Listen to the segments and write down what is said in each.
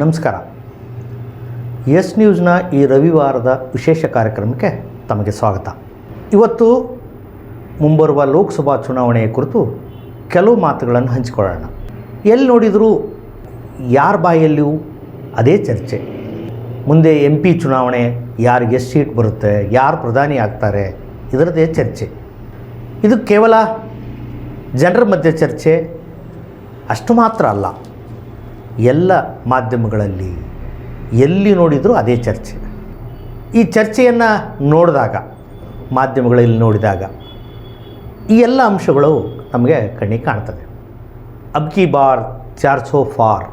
ನಮಸ್ಕಾರ. ಎಸ್ ನ್ಯೂಸ್ನ ಈ ರವಿವಾರದ ವಿಶೇಷ ಕಾರ್ಯಕ್ರಮಕ್ಕೆ ತಮಗೆ ಸ್ವಾಗತ. ಇವತ್ತು ಮುಂಬರುವ ಲೋಕಸಭಾ ಚುನಾವಣೆಯ ಕುರಿತು ಕೆಲವು ಮಾತುಗಳನ್ನು ಹಂಚಿಕೊಳ್ಳೋಣ. ಎಲ್ಲಿ ನೋಡಿದರೂ ಯಾರ ಬಾಯಲ್ಲಿಯೂ ಅದೇ ಚರ್ಚೆ. ಮುಂದೆ ಎಂ ಪಿ ಚುನಾವಣೆ, ಯಾರಿಗೆ ಎಷ್ಟು ಸೀಟ್ ಬರುತ್ತೆ, ಯಾರು ಪ್ರಧಾನಿ ಆಗ್ತಾರೆ ಇದರದೇ ಚರ್ಚೆ. ಇದು ಕೇವಲ ಜನರ ಮಧ್ಯೆ ಚರ್ಚೆ, ಅಷ್ಟು ಮಾತ್ರ ಅಲ್ಲ. ಎಲ್ಲ ಮಾಧ್ಯಮಗಳಲ್ಲಿ ಎಲ್ಲಿ ನೋಡಿದರೂ ಅದೇ ಚರ್ಚೆ. ಈ ಚರ್ಚೆಯನ್ನು ನೋಡಿದಾಗ, ಮಾಧ್ಯಮಗಳಲ್ಲಿ ನೋಡಿದಾಗ ಈ ಎಲ್ಲ ಅಂಶಗಳು ನಮಗೆ ಕಣ್ಣಿಗೆ ಕಾಣ್ತದೆ. ಅಬ್ ಕಿ ಬಾರ್ ಚಾರ್ ಸೋ ಫಾರ್.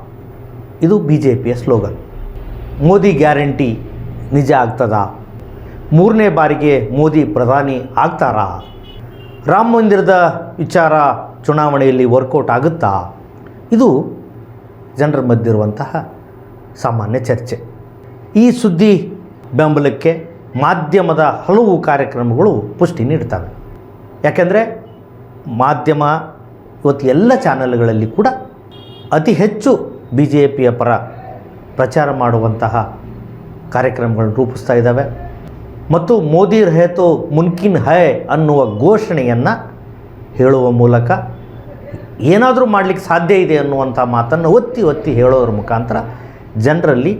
ಇದು ಬಿ ಜೆ ಪಿಯ ಸ್ಲೋಗನ್. ಮೋದಿ ಗ್ಯಾರಂಟಿ ನಿಜ ಆಗ್ತದಾ? ಮೂರನೇ ಬಾರಿಗೆ ಮೋದಿ ಪ್ರಧಾನಿ ಆಗ್ತಾರಾ? ರಾಮ ಮಂದಿರದ ವಿಚಾರ ಚುನಾವಣೆಯಲ್ಲಿ ವರ್ಕೌಟ್ ಆಗುತ್ತಾ? ಇದು ಜನರ ಮಧ್ಯ ಇರುವಂತಹ ಸಾಮಾನ್ಯ ಚರ್ಚೆ. ಈ ಸುದ್ದಿ ಬೆಂಬಲಕ್ಕೆ ಮಾಧ್ಯಮದ ಹಲವು ಕಾರ್ಯಕ್ರಮಗಳು ಪುಷ್ಟಿ ನೀಡ್ತವೆ ಯಾಕೆಂದರೆ ಮಾಧ್ಯಮ ಇವತ್ತು ಎಲ್ಲ ಚಾನಲ್ಗಳಲ್ಲಿ ಕೂಡ ಅತಿ ಹೆಚ್ಚು ಬಿ ಜೆ ಪಿಯ ಪರ ಪ್ರಚಾರ ಮಾಡುವಂತಹ ಕಾರ್ಯಕ್ರಮಗಳನ್ನು ರೂಪಿಸ್ತಾ ಇದ್ದಾವೆ. ಮತ್ತು ಮೋದಿ ರಹೇತೋ ಮುನ್ಕಿನ್ ಹೈ ಅನ್ನುವ ಘೋಷಣೆಯನ್ನು ಹೇಳುವ ಮೂಲಕ ಏನಾದರೂ ಮಾಡಲಿಕ್ಕೆ ಸಾಧ್ಯ ಇದೆ ಅನ್ನುವಂಥ ಮಾತನ್ನು ಒತ್ತಿ ಒತ್ತಿ ಹೇಳೋದ್ರ ಮುಖಾಂತರ ಜನರಲ್ಲಿ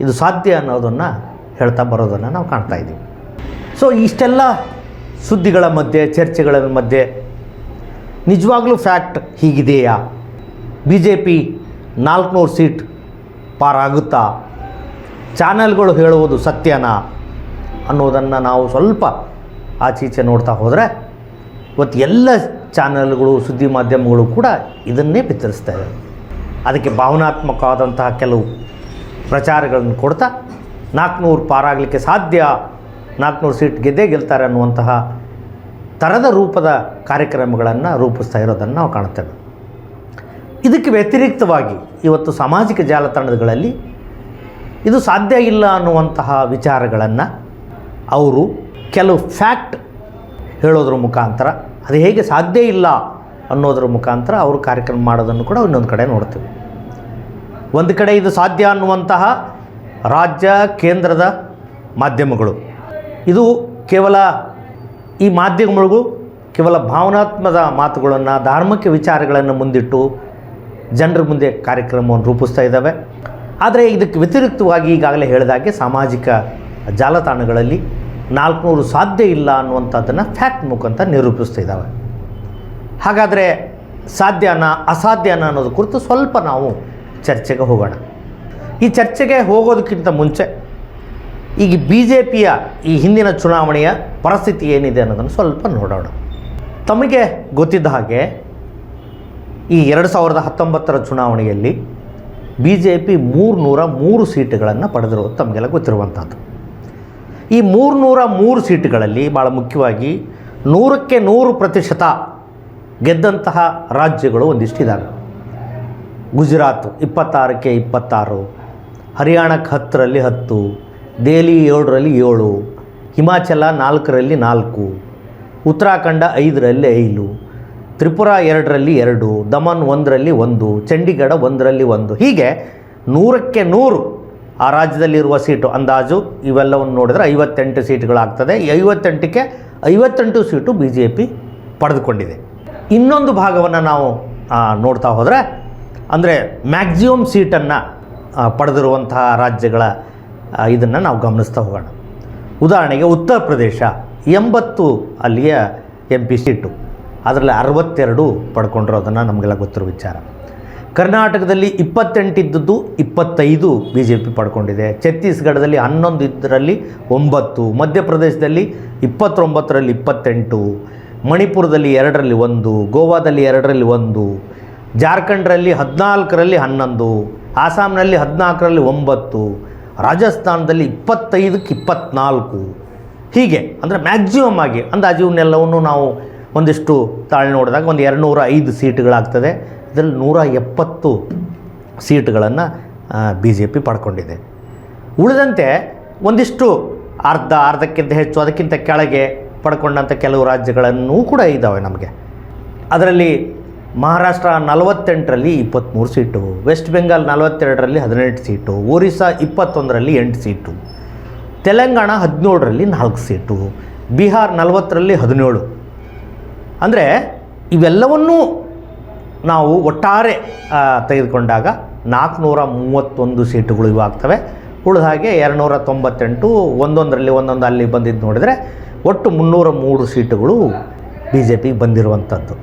ಇದು ಸಾಧ್ಯ ಅನ್ನೋದನ್ನು ಹೇಳ್ತಾ ಬರೋದನ್ನು ನಾವು ಕಾಣ್ತಾ ಇದ್ದೀವಿ. ಸೊ ಇಷ್ಟೆಲ್ಲ ಸುದ್ದಿಗಳ ಮಧ್ಯೆ, ಚರ್ಚೆಗಳ ಮಧ್ಯೆ ನಿಜವಾಗ್ಲೂ ಫ್ಯಾಕ್ಟ್ ಹೀಗಿದೆಯಾ? ಬಿ ಜೆ ಪಿ ನಾಲ್ಕುನೂರು ಸೀಟ್ ಪಾರಾಗುತ್ತಾ ಚಾನೆಲ್ಗಳು ಹೇಳುವುದು ಸತ್ಯನಾ ಅನ್ನೋದನ್ನು ನಾವು ಸ್ವಲ್ಪ ಆಚೀಚೆ ನೋಡ್ತಾ ಹೋದರೆ ಇವತ್ತು ಎಲ್ಲ ಚಾನಲ್ಗಳು, ಸುದ್ದಿ ಮಾಧ್ಯಮಗಳು ಕೂಡ ಇದನ್ನೇ ಬಿತ್ತರಿಸ್ತಾ ಇದೆ ಅದಕ್ಕೆ ಭಾವನಾತ್ಮಕವಾದಂತಹ ಕೆಲವು ಪ್ರಚಾರಗಳನ್ನು ಕೊಡ್ತಾ ನಾಲ್ಕುನೂರು ಪಾರಾಗಲಿಕ್ಕೆ ಸಾಧ್ಯ, ನಾಲ್ಕುನೂರು ಸೀಟ್ ಗೆದ್ದೇ ಗೆಲ್ತಾರೆ ಅನ್ನುವಂತಹ ಥರದ ರೂಪದ ಕಾರ್ಯಕ್ರಮಗಳನ್ನು ರೂಪಿಸ್ತಾ ಇರೋದನ್ನು ನಾವು ಕಾಣ್ತೇವೆ ಇದಕ್ಕೆ ವ್ಯತಿರಿಕ್ತವಾಗಿ ಇವತ್ತು ಸಾಮಾಜಿಕ ಜಾಲತಾಣಗಳಲ್ಲಿ ಇದು ಸಾಧ್ಯ ಇಲ್ಲ ಅನ್ನುವಂತಹ ವಿಚಾರಗಳನ್ನು ಅವರು ಕೆಲವು ಫ್ಯಾಕ್ಟ್ ಹೇಳೋದ್ರ ಮುಖಾಂತರ ಅದು ಹೇಗೆ ಸಾಧ್ಯ ಇಲ್ಲ ಅನ್ನೋದ್ರ ಮುಖಾಂತರ ಅವರು ಕಾರ್ಯಕ್ರಮ ಮಾಡೋದನ್ನು ಕೂಡ ಇನ್ನೊಂದು ಕಡೆ ನೋಡ್ತೀವಿ. ಒಂದು ಕಡೆ ಇದು ಸಾಧ್ಯ ಅನ್ನುವಂತಹ ರಾಜ್ಯ, ಕೇಂದ್ರದ ಮಾಧ್ಯಮಗಳು. ಇದು ಕೇವಲ ಈ ಮಾಧ್ಯಮಗಳಿಗೂ ಕೇವಲ ಭಾವನಾತ್ಮದ ಮಾತುಗಳನ್ನು, ಧಾರ್ಮಿಕ ವಿಚಾರಗಳನ್ನು ಮುಂದಿಟ್ಟು ಜನರ ಮುಂದೆ ಕಾರ್ಯಕ್ರಮವನ್ನು ರೂಪಿಸ್ತಾ ಇದ್ದಾವೆ. ಆದರೆ ಇದಕ್ಕೆ ವ್ಯತಿರಿಕ್ತವಾಗಿ ಈಗಾಗಲೇ ಹೇಳಿದಾಗೆ ಸಾಮಾಜಿಕ ಜಾಲತಾಣಗಳಲ್ಲಿ ನಾಲ್ಕುನೂರು ಸಾಧ್ಯ ಇಲ್ಲ ಅನ್ನುವಂಥದ್ದನ್ನು ಫ್ಯಾಕ್ಟ್ ಮುಖಾಂತರ ನಿರೂಪಿಸ್ತಾ ಇದ್ದಾವೆ. ಹಾಗಾದರೆ ಸಾಧ್ಯನ ಅಸಾಧ್ಯನ ಅನ್ನೋದು ಕುರಿತು ಸ್ವಲ್ಪ ನಾವು ಚರ್ಚೆಗೆ ಹೋಗೋಣ. ಈ ಚರ್ಚೆಗೆ ಹೋಗೋದಕ್ಕಿಂತ ಮುಂಚೆ ಈಗ ಬಿ ಜೆ ಪಿಯ ಈ ಹಿಂದಿನ ಚುನಾವಣೆಯ ಪರಿಸ್ಥಿತಿ ಏನಿದೆ ಅನ್ನೋದನ್ನು ಸ್ವಲ್ಪ ನೋಡೋಣ. ತಮಗೆ ಗೊತ್ತಿದ್ದ ಹಾಗೆ ಈ ಎರಡು ಸಾವಿರದ ಹತ್ತೊಂಬತ್ತರ ಚುನಾವಣೆಯಲ್ಲಿ ಬಿ ಜೆ ಪಿ ಮೂರುನೂರ ಮೂರು ಸೀಟುಗಳನ್ನು ಪಡೆದಿರೋದು ತಮಗೆಲ್ಲ ಗೊತ್ತಿರುವಂಥದ್ದು. ಈ ಮೂರುನೂರ ಮೂರು ಸೀಟುಗಳಲ್ಲಿ ಭಾಳ ಮುಖ್ಯವಾಗಿ ನೂರಕ್ಕೆ ನೂರು ಪ್ರತಿಶತ ಗೆದ್ದಂತಹ ರಾಜ್ಯಗಳು ಒಂದಿಷ್ಟಿದ್ದಾವೆ ಗುಜರಾತ್ ಇಪ್ಪತ್ತಾರಕ್ಕೆ ಇಪ್ಪತ್ತಾರು ಹರಿಯಾಣಕ್ಕೆ ಹತ್ತರಲ್ಲಿ ಹತ್ತು, ದೆಹಲಿ ಏಳರಲ್ಲಿ ಏಳು, ಹಿಮಾಚಲ ನಾಲ್ಕರಲ್ಲಿ ನಾಲ್ಕು, ಉತ್ತರಾಖಂಡ ಐದರಲ್ಲಿ ಐದು, ತ್ರಿಪುರ ಎರಡರಲ್ಲಿ ಎರಡು, ದಮನ್ ಒಂದರಲ್ಲಿ ಒಂದು, ಚಂಡೀಗಢ ಒಂದರಲ್ಲಿ ಒಂದು. ಹೀಗೆ ನೂರಕ್ಕೆ ನೂರು ಆ ರಾಜ್ಯದಲ್ಲಿರುವ ಸೀಟು ಅಂದಾಜು ಇವೆಲ್ಲವನ್ನು ನೋಡಿದರೆ ಐವತ್ತೆಂಟು ಸೀಟುಗಳಾಗ್ತದೆ. ಈ ಐವತ್ತೆಂಟಕ್ಕೆ ಐವತ್ತೆಂಟು ಸೀಟು ಬಿ ಜೆ ಪಿ ಪಡೆದುಕೊಂಡಿದೆ. ಇನ್ನೊಂದು ಭಾಗವನ್ನು ನಾವು ನೋಡ್ತಾ ಹೋದರೆ, ಅಂದರೆ ಮ್ಯಾಕ್ಸಿಮಮ್ ಸೀಟನ್ನು ಪಡೆದಿರುವಂತಹ ರಾಜ್ಯಗಳ ಇದನ್ನು ನಾವು ಗಮನಿಸ್ತಾ ಹೋಗೋಣ. ಉದಾಹರಣೆಗೆ ಉತ್ತರ ಪ್ರದೇಶ ಎಂಬತ್ತು ಅಲ್ಲಿಯ ಎಂ ಪಿ ಸೀಟು. ಅದರಲ್ಲಿ ಅರವತ್ತೆರಡು ಪಡ್ಕೊಂಡಿರೋದನ್ನು ನಮಗೆಲ್ಲ ಗೊತ್ತಿರೋ ವಿಚಾರ. ಕರ್ನಾಟಕದಲ್ಲಿ ಇಪ್ಪತ್ತೆಂಟಿದ್ದದ್ದು ಇಪ್ಪತ್ತೈದು ಬಿ ಜೆ ಪಿ ಪಡ್ಕೊಂಡಿದೆ. ಛತ್ತೀಸ್ಗಢದಲ್ಲಿ ಹನ್ನೊಂದು ಇದರಲ್ಲಿ ಒಂಬತ್ತು, ಮಧ್ಯಪ್ರದೇಶದಲ್ಲಿ ಇಪ್ಪತ್ತೊಂಬತ್ತರಲ್ಲಿ ಇಪ್ಪತ್ತೆಂಟು, ಮಣಿಪುರದಲ್ಲಿ ಎರಡರಲ್ಲಿ ಒಂದು, ಗೋವಾದಲ್ಲಿ ಎರಡರಲ್ಲಿ ಒಂದು, ಜಾರ್ಖಂಡ್ರಲ್ಲಿ ಹದಿನಾಲ್ಕರಲ್ಲಿ ಹನ್ನೊಂದು ಆಸಾಂನಲ್ಲಿ ಹದಿನಾಲ್ಕರಲ್ಲಿ ಒಂಬತ್ತು, ರಾಜಸ್ಥಾನದಲ್ಲಿ ಇಪ್ಪತ್ತೈದಕ್ಕೆ ಇಪ್ಪತ್ತ್ನಾಲ್ಕು ಹೀಗೆ ಅಂದರೆ ಮ್ಯಾಕ್ಸಿಮಮ್ ಆಗಿ ಅಂದಾಜು ಇವನ್ನೆಲ್ಲವನ್ನು ನಾವು ಒಂದಿಷ್ಟು ತಾಳಿ ನೋಡಿದಾಗ ಒಂದು ಎರಡು ನೂರ ಐದು ಸೀಟುಗಳಾಗ್ತದೆ. ಇದರಲ್ಲಿ ನೂರ ಎಪ್ಪತ್ತು ಸೀಟುಗಳನ್ನು ಬಿ ಜೆ ಪಿ ಪಡ್ಕೊಂಡಿದೆ. ಉಳಿದಂತೆ ಒಂದಿಷ್ಟು ಅರ್ಧ, ಅರ್ಧಕ್ಕಿಂತ ಹೆಚ್ಚು, ಅದಕ್ಕಿಂತ ಕೆಳಗೆ ಪಡ್ಕೊಂಡಂಥ ಕೆಲವು ರಾಜ್ಯಗಳನ್ನೂ ಕೂಡ ಇದ್ದಾವೆ ನಮಗೆ. ಅದರಲ್ಲಿ ಮಹಾರಾಷ್ಟ್ರ ನಲವತ್ತೆಂಟರಲ್ಲಿ ಇಪ್ಪತ್ತ್ಮೂರು ಸೀಟು, ವೆಸ್ಟ್ ಬೆಂಗಾಲ್ ನಲವತ್ತೆರಡರಲ್ಲಿ ಹದಿನೆಂಟು ಸೀಟು, ಒರಿಸ್ಸಾ ಇಪ್ಪತ್ತೊಂದರಲ್ಲಿ ಎಂಟು ಸೀಟು, ತೆಲಂಗಾಣ ಹದಿನೇಳರಲ್ಲಿ ನಾಲ್ಕು ಸೀಟು, ಬಿಹಾರ್ ನಲವತ್ತರಲ್ಲಿ ಹದಿನೇಳು. ಅಂದರೆ ಇವೆಲ್ಲವನ್ನೂ ನಾವು ಒಟ್ಟಾರೆ ತೆಗೆದುಕೊಂಡಾಗ ನಾಲ್ಕುನೂರ ಮೂವತ್ತೊಂದು ಸೀಟುಗಳು ಇವಾಗ್ತವೆ. ಉಳಿದ ಹಾಗೆ ಎರಡುನೂರ ತೊಂಬತ್ತೆಂಟು, ಒಂದೊಂದರಲ್ಲಿ ಒಂದೊಂದು ಅಲ್ಲಿ ಬಂದಿದ್ದು ನೋಡಿದರೆ ಒಟ್ಟು ಮುನ್ನೂರ ಮೂರು ಸೀಟುಗಳು ಬಿ ಜೆ ಪಿಗೆ ಬಂದಿರುವಂಥದ್ದು.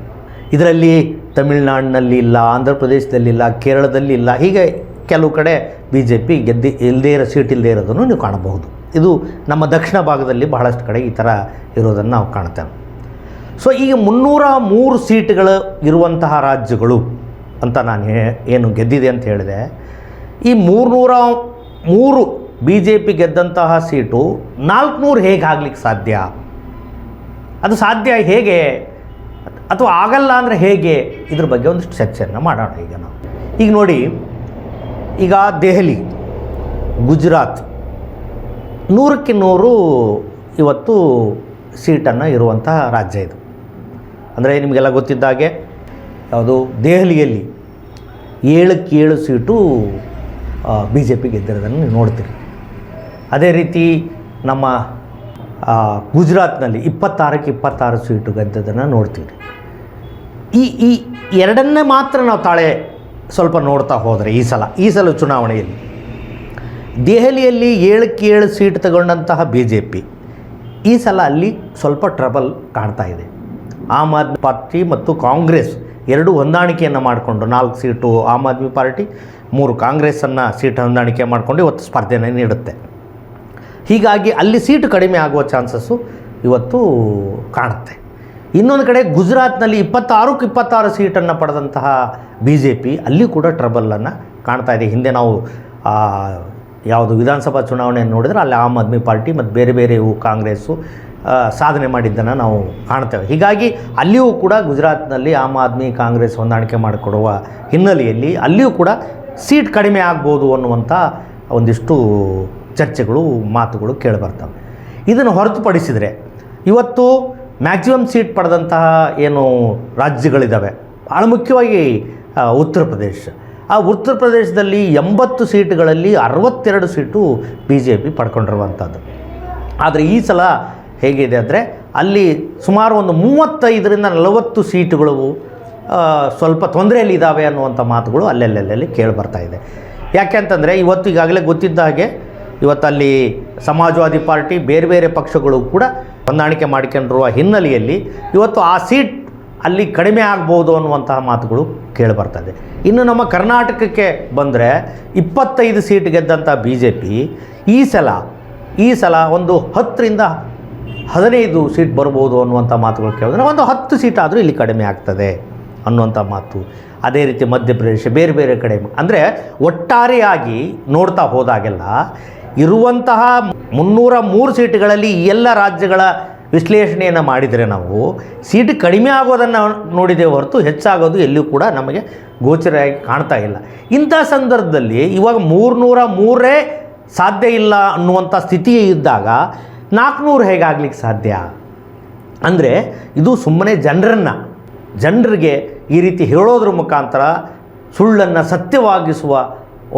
ಇದರಲ್ಲಿ ತಮಿಳುನಾಡಿನಲ್ಲಿ ಇಲ್ಲ ಆಂಧ್ರ ಪ್ರದೇಶದಲ್ಲಿ ಇಲ್ಲ, ಕೇರಳದಲ್ಲಿ ಇಲ್ಲ, ಹೀಗೆ ಕೆಲವು ಕಡೆ ಬಿ ಜೆ ಪಿ ಗೆದ್ದಿ ಇಲ್ಲದೇ ಇರೋ ಸೀಟ್ ಇಲ್ಲದೇ ಇರೋದನ್ನು ನೀವು ಕಾಣಬಹುದು. ಇದು ನಮ್ಮ ದಕ್ಷಿಣ ಭಾಗದಲ್ಲಿ ಬಹಳಷ್ಟು ಕಡೆ ಈ ಥರ ಇರೋದನ್ನು ನಾವು ಕಾಣ್ತೇವೆ. ಸೊ ಈಗ ಮುನ್ನೂರ ಮೂರು ಸೀಟ್ಗಳು ಇರುವಂತಹ ರಾಜ್ಯಗಳು ಅಂತ ನಾನು ಹೇ- ಏನು ಗೆದ್ದಿದೆ ಅಂತ ಹೇಳಿದೆ. ಈ ಮೂರ್ನೂರ ಮೂರು ಬಿ ಜೆ ಪಿ ಗೆದ್ದಂತಹ ಸೀಟು ನಾಲ್ಕುನೂರು ಹೇಗೆ ಆಗ್ಲಿಕ್ಕೆ ಸಾಧ್ಯ? ಅದು ಸಾಧ್ಯ ಹೇಗೆ? ಅಥವಾ ಆಗಲ್ಲ ಅಂದರೆ ಹೇಗೆ? ಇದ್ರ ಬಗ್ಗೆ ಒಂದಿಷ್ಟು ಚರ್ಚೆಯನ್ನು ಮಾಡೋಣ ಈಗ ನಾವು. ಈಗ ನೋಡಿ, ಈಗ ದೆಹಲಿ, ಗುಜರಾತ್, ನೂರಕ್ಕೆ ನೂರು ಇವತ್ತು ಸೀಟನ್ನು ಇರುವಂತಹ ರಾಜ್ಯ ಇದು. ಅಂದರೆ ನಿಮಗೆಲ್ಲ ಗೊತ್ತಿದ್ದ ಹಾಗೆ ಯಾವುದು ದೆಹಲಿಯಲ್ಲಿ ಏಳು ಸೀಟು ಬಿ ಜೆ ಪಿ ಗೆದ್ದಿರೋದನ್ನು ನೀವು ನೋಡ್ತೀರಿ. ಅದೇ ರೀತಿ ನಮ್ಮ ಗುಜರಾತ್ನಲ್ಲಿ ಇಪ್ಪತ್ತಾರಕ್ಕೆ ಇಪ್ಪತ್ತಾರು ಸೀಟು ಗೆದ್ದದನ್ನು ನೋಡ್ತೀವಿ ಈ ಈ ಎರಡನ್ನೇ ಮಾತ್ರ ನಾವು ತಾಳೆ ಸ್ವಲ್ಪ ನೋಡ್ತಾ ಹೋದರೆ ಈ ಸಲ ಈ ಸಲ ಚುನಾವಣೆಯಲ್ಲಿ. ದೆಹಲಿಯಲ್ಲಿ ಏಳಕ್ಕೆ ಏಳು ಸೀಟ್ ತಗೊಂಡಂತಹ ಬಿ ಜೆ ಪಿ ಈ ಸಲ ಅಲ್ಲಿ ಸ್ವಲ್ಪ ಟ್ರಬಲ್ ಕಾಣ್ತಾ ಇದೆ. ಆಮ್ ಆದ್ಮಿ ಪಾರ್ಟಿ ಮತ್ತು ಕಾಂಗ್ರೆಸ್ ಎರಡು ಹೊಂದಾಣಿಕೆಯನ್ನು ಮಾಡಿಕೊಂಡು ನಾಲ್ಕು ಸೀಟು ಆಮ್ ಆದ್ಮಿ ಪಾರ್ಟಿ, ಮೂರು ಕಾಂಗ್ರೆಸ್ಸನ್ನು ಸೀಟ್ ಹೊಂದಾಣಿಕೆ ಮಾಡಿಕೊಂಡು ಇವತ್ತು ಸ್ಪರ್ಧೆಯನ್ನು ನೀಡುತ್ತೆ. ಹೀಗಾಗಿ ಅಲ್ಲಿ ಸೀಟು ಕಡಿಮೆ ಆಗುವ ಚಾನ್ಸಸ್ಸು ಇವತ್ತು ಕಾಣುತ್ತೆ. ಇನ್ನೊಂದು ಕಡೆ ಗುಜರಾತ್ನಲ್ಲಿ ಇಪ್ಪತ್ತಾರಕ್ಕೆ ಇಪ್ಪತ್ತಾರು ಸೀಟನ್ನು ಪಡೆದಂತಹ ಬಿ ಜೆ ಪಿ ಅಲ್ಲಿ ಕೂಡ ಟ್ರಬಲನ್ನು ಕಾಣ್ತಾ ಇದೆ. ಹಿಂದೆ ನಾವು ಯಾವುದು ವಿಧಾನಸಭಾ ಚುನಾವಣೆಯನ್ನು ನೋಡಿದರೆ ಅಲ್ಲಿ ಆಮ್ ಆದ್ಮಿ ಪಾರ್ಟಿ ಮತ್ತು ಬೇರೆ ಬೇರೆ ಕಾಂಗ್ರೆಸ್ಸು ಸಾಧನೆ ಮಾಡಿದ್ದನ್ನು ನಾವು ಕಾಣ್ತೇವೆ. ಹೀಗಾಗಿ ಅಲ್ಲಿಯೂ ಕೂಡ ಗುಜರಾತ್ನಲ್ಲಿ ಆಮ್ ಆದ್ಮಿ ಕಾಂಗ್ರೆಸ್ ಹೊಂದಾಣಿಕೆ ಮಾಡಿಕೊಡುವ ಹಿನ್ನೆಲೆಯಲ್ಲಿ ಅಲ್ಲಿಯೂ ಕೂಡ ಸೀಟ್ ಕಡಿಮೆ ಆಗ್ಬೋದು ಅನ್ನುವಂಥ ಒಂದಿಷ್ಟು ಚರ್ಚೆಗಳು, ಮಾತುಗಳು ಕೇಳಿಬರ್ತವೆ. ಇದನ್ನು ಹೊರತುಪಡಿಸಿದರೆ ಇವತ್ತು ಮ್ಯಾಕ್ಸಿಮಮ್ ಸೀಟ್ ಪಡೆದಂತಹ ಏನು ರಾಜ್ಯಗಳಿದ್ದಾವೆ ಭಾಳ ಮುಖ್ಯವಾಗಿ ಉತ್ತರ ಪ್ರದೇಶ. ಆ ಉತ್ತರ ಪ್ರದೇಶದಲ್ಲಿ ಎಂಬತ್ತು ಸೀಟುಗಳಲ್ಲಿ ಅರವತ್ತೆರಡು ಸೀಟು ಬಿ ಜೆ ಪಿ ಪಡ್ಕೊಂಡಿರುವಂಥದ್ದು. ಆದರೆ ಈ ಸಲ ಹೇಗಿದೆ ಅಂದರೆ ಅಲ್ಲಿ ಸುಮಾರು ಒಂದು ಮೂವತ್ತೈದರಿಂದ ನಲವತ್ತು ಸೀಟುಗಳು ಸ್ವಲ್ಪ ತೊಂದರೆಯಲ್ಲಿದ್ದಾವೆ ಅನ್ನುವಂಥ ಮಾತುಗಳು ಅಲ್ಲೆಲ್ಲೆಲ್ಲಿ ಕೇಳಿ ಬರ್ತಾ ಇದೆ. ಯಾಕೆ ಅಂತಂದರೆ ಇವತ್ತು ಈಗಾಗಲೇ ಗೊತ್ತಿದ್ದ ಹಾಗೆ ಇವತ್ತಲ್ಲಿ ಸಮಾಜವಾದಿ ಪಾರ್ಟಿ ಬೇರೆ ಬೇರೆ ಪಕ್ಷಗಳು ಕೂಡ ಹೊಂದಾಣಿಕೆ ಮಾಡಿಕೊಂಡಿರುವ ಹಿನ್ನೆಲೆಯಲ್ಲಿ ಇವತ್ತು ಆ ಸೀಟ್ ಅಲ್ಲಿ ಕಡಿಮೆ ಆಗ್ಬೋದು ಅನ್ನುವಂತಹ ಮಾತುಗಳು ಕೇಳಿ ಇದೆ. ಇನ್ನು ನಮ್ಮ ಕರ್ನಾಟಕಕ್ಕೆ ಬಂದರೆ ಇಪ್ಪತ್ತೈದು ಸೀಟ್ ಗೆದ್ದಂಥ ಬಿ ಜೆ ಪಿ ಈ ಸಲ ಈ ಸಲ ಒಂದು ಹತ್ತರಿಂದ ಹದಿನೈದು ಸೀಟ್ ಬರ್ಬೋದು ಅನ್ನುವಂಥ ಮಾತುಗಳು ಕೇಳಿದ್ರೆ ಒಂದು ಹತ್ತು ಸೀಟ್ ಆದರೂ ಇಲ್ಲಿ ಕಡಿಮೆ ಆಗ್ತದೆ ಅನ್ನುವಂಥ ಮಾತು. ಅದೇ ರೀತಿ ಮಧ್ಯಪ್ರದೇಶ, ಬೇರೆ ಬೇರೆ ಕಡೆ ಅಂದರೆ ಒಟ್ಟಾರೆಯಾಗಿ ನೋಡ್ತಾ ಹೋದಾಗೆಲ್ಲ ಇರುವಂತಹ ಮುನ್ನೂರ ಮೂರು ಸೀಟುಗಳಲ್ಲಿ ಎಲ್ಲ ರಾಜ್ಯಗಳ ವಿಶ್ಲೇಷಣೆಯನ್ನು ಮಾಡಿದರೆ ನಾವು ಸೀಟ್ ಕಡಿಮೆ ಆಗೋದನ್ನು ನೋಡಿದೆ ಹೊರತು ಹೆಚ್ಚಾಗೋದು ಎಲ್ಲಿಯೂ ಕೂಡ ನಮಗೆ ಗೋಚರವಾಗಿ ಕಾಣ್ತಾ ಇಲ್ಲ. ಇಂಥ ಸಂದರ್ಭದಲ್ಲಿ ಇವಾಗ ಮೂರ್ನೂರ ಮೂರೇ ಸಾಧ್ಯ ಇಲ್ಲ ಅನ್ನುವಂಥ ಸ್ಥಿತಿ ಇದ್ದಾಗ ನಾಲ್ಕುನೂರು ಹೇಗಾಗ್ಲಿಕ್ಕೆ ಸಾಧ್ಯ? ಅಂದರೆ ಇದು ಸುಮ್ಮನೆ ಜನರನ್ನು, ಜನರಿಗೆ ಈ ರೀತಿ ಹೇಳೋದ್ರ ಮುಖಾಂತರ ಸುಳ್ಳನ್ನು ಸತ್ಯವಾಗಿಸುವ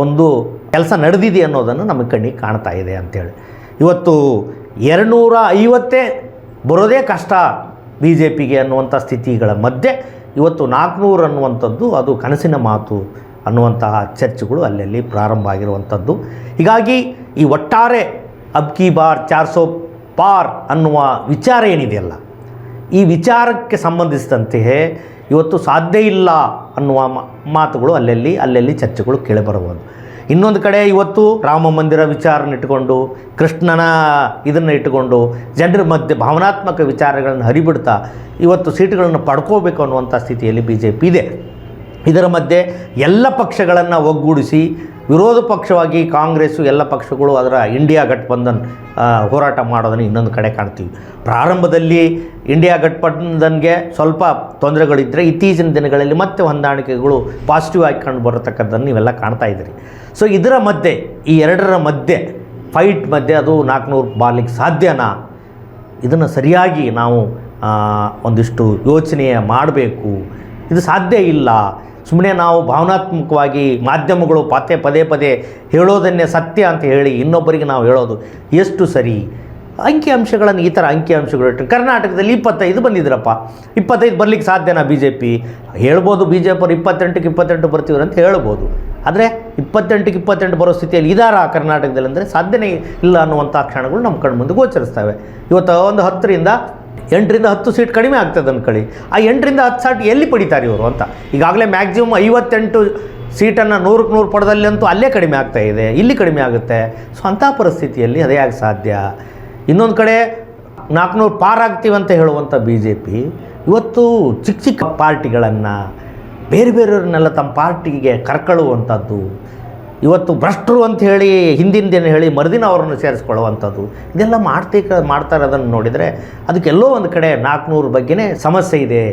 ಒಂದು ಕೆಲಸ ನಡೆದಿದೆ ಅನ್ನೋದನ್ನು ನಮ್ಮ ಕಣ್ಣಿಗೆ ಕಾಣ್ತಾ ಇದೆ ಅಂಥೇಳಿ ಇವತ್ತು ಎರಡುನೂರ ಐವತ್ತೇ ಬರೋದೇ ಕಷ್ಟ ಬಿ ಜೆ ಪಿಗೆ ಅನ್ನುವಂಥ ಸ್ಥಿತಿಗಳ ಮಧ್ಯೆ, ಇವತ್ತು ನಾಲ್ಕುನೂರು ಅನ್ನುವಂಥದ್ದು ಅದು ಕನಸಿನ ಮಾತು ಅನ್ನುವಂತಹ ಚರ್ಚೆಗಳು ಅಲ್ಲಲ್ಲಿ ಪ್ರಾರಂಭ ಆಗಿರುವಂಥದ್ದು. ಹೀಗಾಗಿ ಈ ಒಟ್ಟಾರೆ ಅಬ್ ಕಿ ಬಾರ್ ಚಾರ್ ಸೋ ಪಾರ್ ಅನ್ನುವ ವಿಚಾರ ಏನಿದೆಯಲ್ಲ ಈ ವಿಚಾರಕ್ಕೆ ಸಂಬಂಧಿಸಿದಂತೆಯೇ ಇವತ್ತು ಸಾಧ್ಯ ಇಲ್ಲ ಅನ್ನುವ ಮಾತುಗಳು ಅಲ್ಲಲ್ಲಿ ಅಲ್ಲಲ್ಲಿ ಚರ್ಚೆಗಳು ಕೇಳಿಬರಬಹುದು. ಇನ್ನೊಂದು ಕಡೆ ಇವತ್ತು ರಾಮ ಮಂದಿರ ವಿಚಾರನ ಇಟ್ಟುಕೊಂಡು, ಕೃಷ್ಣನ ಇದನ್ನು ಇಟ್ಟುಕೊಂಡು, ಜನರ ಮಧ್ಯೆ ಭಾವನಾತ್ಮಕ ವಿಚಾರಗಳನ್ನು ಹರಿಬಿಡ್ತಾ ಇವತ್ತು ಸೀಟುಗಳನ್ನು ಪಡ್ಕೋಬೇಕು ಅನ್ನುವಂಥ ಸ್ಥಿತಿಯಲ್ಲಿ ಬಿ ಜೆ ಪಿ ಇದೆ. ಇದರ ಮಧ್ಯೆ ಎಲ್ಲ ಪಕ್ಷಗಳನ್ನು ಒಗ್ಗೂಡಿಸಿ ವಿರೋಧ ಪಕ್ಷವಾಗಿ ಕಾಂಗ್ರೆಸ್ಸು ಎಲ್ಲ ಪಕ್ಷಗಳು ಅದರ ಇಂಡಿಯಾ ಗಠಬಂಧನ್ ಆ, ಹೋರಾಟ ಮಾಡೋದನ್ನು ಇನ್ನೊಂದು ಕಡೆ ಕಾಣ್ತೀವಿ. ಪ್ರಾರಂಭದಲ್ಲಿ ಇಂಡಿಯಾ ಗಠಬಂಧನ್ಗೆ ಸ್ವಲ್ಪ ತೊಂದರೆಗಳಿದ್ದರೆ ಇತ್ತೀಚಿನ ದಿನಗಳಲ್ಲಿ ಮತ್ತೆ ಹೊಂದಾಣಿಕೆಗಳು ಪಾಸಿಟಿವ್ ಆಗಿ ಕಂಡು ಬರತಕ್ಕದ್ದನ್ನು ನೀವೆಲ್ಲ ಕಾಣ್ತಾ ಇದ್ದೀರಿ. ಸೊ ಇದರ ಮಧ್ಯೆ ಈ ಎರಡರ ಮಧ್ಯೆ ಫೈಟ್ ಮಧ್ಯೆ ಅದು ನಾಲ್ಕುನೂರು ಬಾರ್ಲಿಕ್ಕೆ ಸಾಧ್ಯನಾ? ಇದನ್ನು ಸರಿಯಾಗಿ ನಾವು ಒಂದಿಷ್ಟು ಯೋಚನೆ ಮಾಡಬೇಕು. ಇದು ಸಾಧ್ಯ ಇಲ್ಲ. ಸುಮ್ಮನೆ ನಾವು ಭಾವನಾತ್ಮಕವಾಗಿ ಮಾಧ್ಯಮಗಳು ಪದೇ ಪದೇ ಪದೇ ಹೇಳೋದನ್ನೇ ಸತ್ಯ ಅಂತ ಹೇಳಿ ಇನ್ನೊಬ್ಬರಿಗೆ ನಾವು ಹೇಳೋದು ಎಷ್ಟು ಸರಿ? ಅಂಕಿ ಅಂಶಗಳನ್ನು ಈ ಥರ ಅಂಕಿ ಅಂಶಗಳು ಇಟ್ಟು ಕರ್ನಾಟಕದಲ್ಲಿ ಇಪ್ಪತ್ತೈದು ಬಂದಿದ್ರಪ್ಪ. ಇಪ್ಪತ್ತೈದು ಬರಲಿಕ್ಕೆ ಸಾಧ್ಯನಾ ಬಿ ಜೆ ಪಿ ಹೇಳ್ಬೋದು ಬಿ ಜೆ ಪಿಯವರು ಇಪ್ಪತ್ತೆಂಟಕ್ಕೆ ಇಪ್ಪತ್ತೆಂಟು ಬರ್ತೀವ್ರು ಅಂತ ಹೇಳ್ಬೋದು. ಆದರೆ ಇಪ್ಪತ್ತೆಂಟಕ್ಕೆ ಇಪ್ಪತ್ತೆಂಟು ಬರೋ ಸ್ಥಿತಿಯಲ್ಲಿ ಇದಾರ ಕರ್ನಾಟಕದಲ್ಲಿ ಅಂದರೆ ಸಾಧ್ಯನೇ ಇಲ್ಲ ಅನ್ನುವಂಥ ಕ್ಷಣಗಳು ನಮ್ಮ ಕಣ್ಮುಂದೆ ಗೋಚರಿಸ್ತವೆ. ಇವತ್ತು ಒಂದು ಹತ್ತರಿಂದ ಎಂಟರಿಂದ ಹತ್ತು ಸೀಟ್ ಕಡಿಮೆ ಆಗ್ತದೆ ಅಂದ್ಕೊಳ್ಳಿ ಆ ಎಂಟರಿಂದ ಹತ್ತು ಸೀಟ್ ಎಲ್ಲಿ ಪಡಿತಾರೆ ಇವರು ಅಂತ? ಈಗಾಗಲೇ ಮ್ಯಾಕ್ಸಿಮಮ್ ಐವತ್ತೆಂಟು ಸೀಟನ್ನು ನೂರಕ್ಕೆ ನೂರು ಪಡೆದಲ್ಲಿ ಅಂತೂ ಅಲ್ಲೇ ಕಡಿಮೆ ಆಗ್ತಾ ಇದೆ, ಇಲ್ಲಿ ಕಡಿಮೆ ಆಗುತ್ತೆ. ಸೊ ಅಂಥ ಪರಿಸ್ಥಿತಿಯಲ್ಲಿ ಅದೇ ಆಗ ಸಾಧ್ಯ. ಇನ್ನೊಂದು ಕಡೆ ನಾಲ್ಕುನೂರು ಅಂತ ಹೇಳುವಂಥ ಬಿ ಜೆ ಪಿ ಇವತ್ತು ಚಿಕ್ಕ ಚಿಕ್ಕ ಪಾರ್ಟಿಗಳನ್ನು ಬೇರೆ ಬೇರೆಯವ್ರನ್ನೆಲ್ಲ ತಮ್ಮ ಪಾರ್ಟಿಗೆ ಕರ್ಕೊಳ್ಳುವಂಥದ್ದು ಇವತ್ತು ಭ್ರಷ್ಟರು ಅಂತ ಹೇಳಿ ಹಿಂದಿನ ದಿನ ಹೇಳಿ ಮರುದಿನ ಅವರನ್ನು ಸೇರಿಸ್ಕೊಳ್ಳುವಂಥದ್ದು, ಇದೆಲ್ಲ ಮಾಡ್ತಿ ಮಾಡ್ತಾರೆ ಅದನ್ನು ನೋಡಿದರೆ ಅದಕ್ಕೆಲ್ಲೋ ಒಂದು ಕಡೆ ನಾಲ್ಕುನೂರು ಬಗ್ಗೆನೇ ಸಮಸ್ಯೆ ಇದೆ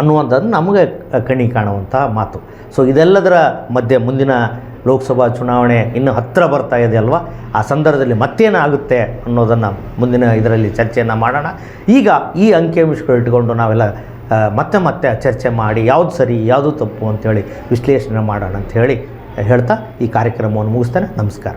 ಅನ್ನುವಂಥದ್ದು ನಮಗೆ ಕಣಿ ಕಾಣುವಂಥ ಮಾತು. ಸೊ ಇದೆಲ್ಲದರ ಮಧ್ಯೆ ಮುಂದಿನ ಲೋಕಸಭಾ ಚುನಾವಣೆ ಇನ್ನು ಹತ್ತಿರ ಬರ್ತಾ ಇದೆ ಅಲ್ವಾ? ಆ ಸಂದರ್ಭದಲ್ಲಿ ಮತ್ತೇನಾಗುತ್ತೆ ಅನ್ನೋದನ್ನು ಮುಂದಿನ ಇದರಲ್ಲಿ ಚರ್ಚೆಯನ್ನು ಮಾಡೋಣ. ಈಗ ಈ ಅಂಕಿಅಂಶಗಳು ಇಟ್ಕೊಂಡು ನಾವೆಲ್ಲ ಮತ್ತೆ ಮತ್ತೆ ಚರ್ಚೆ ಮಾಡಿ ಯಾವುದು ಸರಿ, ಯಾವುದು ತಪ್ಪು ಅಂತೇಳಿ ವಿಶ್ಲೇಷಣೆ ಮಾಡೋಣ ಅಂತ ಹೇಳಿ ಹೇಳ್ತಾ ಈ ಕಾರ್ಯಕ್ರಮವನ್ನು ಮುಗಿಸ್ತೇನೆ. ನಮಸ್ಕಾರ.